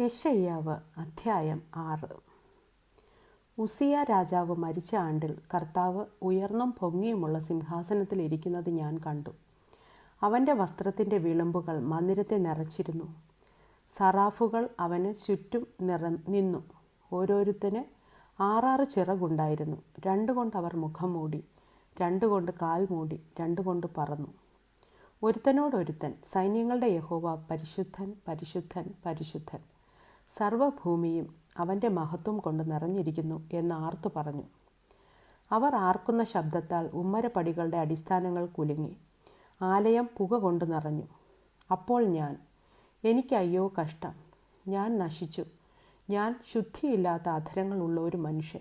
യെശയ്യാവ് അധ്യായം ആറ്. ഉസിയ രാജാവ് മരിച്ച ആണ്ടിൽ കർത്താവ് ഉയർന്നും പൊങ്ങിയുമുള്ള സിംഹാസനത്തിൽ ഇരിക്കുന്നത് ഞാൻ കണ്ടു. അവന്റെ വസ്ത്രത്തിന്റെ വിളമ്പുകൾ മന്ദിരത്തെ നിറച്ചിരുന്നു. സറാഫുകൾ അവന് ചുറ്റും നിറ നിന്നു. ഓരോരുത്തന് ആറാറ് ചിറകുണ്ടായിരുന്നു. രണ്ടുകൊണ്ട് അവർ മുഖം മൂടി രണ്ടുകൊണ്ട് കാൽ മൂടി രണ്ടുകൊണ്ട് പറന്നു. ഒരുത്തനോടൊരുത്തൻ സൈന്യങ്ങളുടെ യഹോവ പരിശുദ്ധൻ പരിശുദ്ധൻ പരിശുദ്ധൻ. സർവഭൂമിയും അവന്റെ മഹത്വം കൊണ്ട് നിറഞ്ഞിരിക്കുന്നു എന്ന് ആർത്തു പറഞ്ഞു. അവർ ആർക്കുന്ന ശബ്ദത്താൽ ഉമ്മരപ്പടികളുടെ അടിസ്ഥാനങ്ങൾ കുലുങ്ങി. ആലയം പുക കൊണ്ട് നിറഞ്ഞു. അപ്പോൾ ഞാൻ എനിക്ക് അയ്യോ കഷ്ടം. ഞാൻ നശിച്ചു. ഞാൻ ശുദ്ധിയില്ലാത്ത അധരങ്ങളുള്ള ഒരു മനുഷ്യൻ.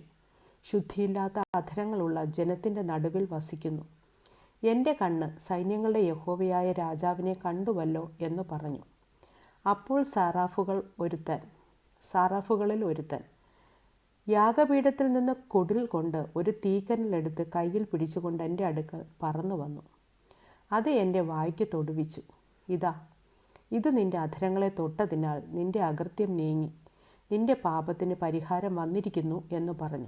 ശുദ്ധിയില്ലാത്ത അധരങ്ങളുള്ള ജനത്തിന്റെ നടുവിൽ വസിക്കുന്നു. എന്റെ കണ്ണ് സൈന്യങ്ങളുടെ യഹോവയായ രാജാവിനെ കണ്ടുവല്ലോ എന്ന് പറഞ്ഞു. അപ്പോൾ സാറാഫുകൾ ഒരുത്തൻ സാറാഫുകളിൽ ഒരുത്തൻ. യാഗപീഠത്തിൽ നിന്ന് കൊടിൽ കൊണ്ട് ഒരു തീക്കനലെടുത്ത് കയ്യിൽ പിടിച്ചുകൊണ്ട് എന്റെ അടുക്കൽ പറന്നു വന്നു. അത് എന്റെ വായ്ക്ക് തൊടുവിച്ചു. ഇതാ ഇത് നിന്റെ അധരങ്ങളെ തൊട്ടതിനാൽ നിന്റെ അകൃത്യം നീങ്ങി. നിന്റെ പാപത്തിന് പരിഹാരം വന്നിരിക്കുന്നു എന്ന് പറഞ്ഞു.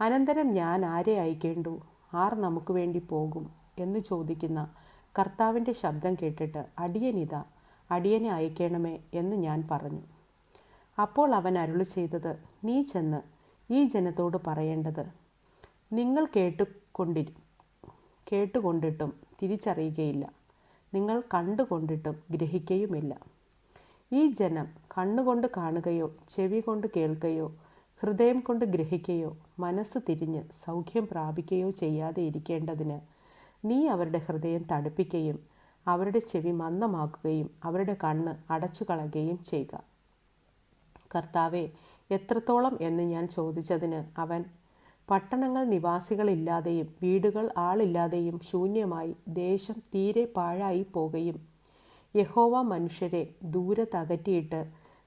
അനന്തരം ഞാൻ ആരെ അയക്കേണ്ടു? ആർ നമുക്ക് വേണ്ടി പോകും? എന്ന് ചോദിക്കുന്ന കർത്താവിന്റെ ശബ്ദം കേട്ടിട്ട് അടിയനിതാ അടിയനെ അയക്കണമേ എന്ന് ഞാൻ പറഞ്ഞു. അപ്പോൾ അവൻ അരുളി ചെയ്തത് നീ ചെന്ന് ഈ ജനത്തോട് പറയേണ്ടത് നിങ്ങൾ കേട്ടുകൊണ്ടി കേട്ടുകൊണ്ടിട്ടും തിരിച്ചറിയുകയില്ല. നിങ്ങൾ കണ്ടുകൊണ്ടിട്ടും ഗ്രഹിക്കുകയുമില്ല ഈ ജനം കണ്ണുകൊണ്ട് കാണുകയോ ചെവി കൊണ്ട് കേൾക്കുകയോ ഹൃദയം കൊണ്ട് ഗ്രഹിക്കുകയോ മനസ്സ് തിരിഞ്ഞ് സൗഖ്യം പ്രാപിക്കുകയോ ചെയ്യാതെ ഇരിക്കേണ്ടതിന് നീ അവരുടെ ഹൃദയം തടുപ്പിക്കുകയും അവരുടെ ചെവി മന്ദമാക്കുകയും അവരുടെ കണ്ണ് അടച്ചു കളയുകയും ചെയ്യുക. കർത്താവെ എത്രത്തോളം എന്ന് ഞാൻ ചോദിച്ചതിന് അവൻ പട്ടണങ്ങൾ നിവാസികളില്ലാതെയും വീടുകൾ ആളില്ലാതെയും ശൂന്യമായി ദേശം തീരെ പാഴായി പോകുകയും യഹോവ മനുഷ്യരെ ദൂരെ തകറ്റിയിട്ട്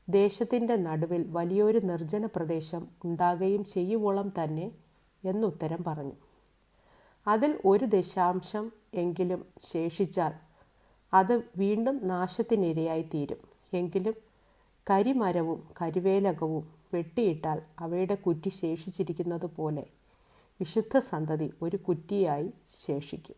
ദേശത്തിന്റെ നടുവിൽ വലിയൊരു നിർജന പ്രദേശം ഉണ്ടാകുകയും ചെയ്യുവോളം തന്നെ എന്നുത്തരം പറഞ്ഞു. അതിൽ ഒരു ദശാംശം എങ്കിലും ശേഷിച്ചാൽ അത് വീണ്ടും നാശത്തിനിരയായി തീരും എങ്കിലും കരിമരവും കരിവേലകവും വെട്ടിയിട്ടാൽ അവയുടെ കുറ്റി ശേഷിച്ചിരിക്കുന്നത് പോലെ വിശുദ്ധ സന്തതി ഒരു കുറ്റിയായി ശേഷിക്കും.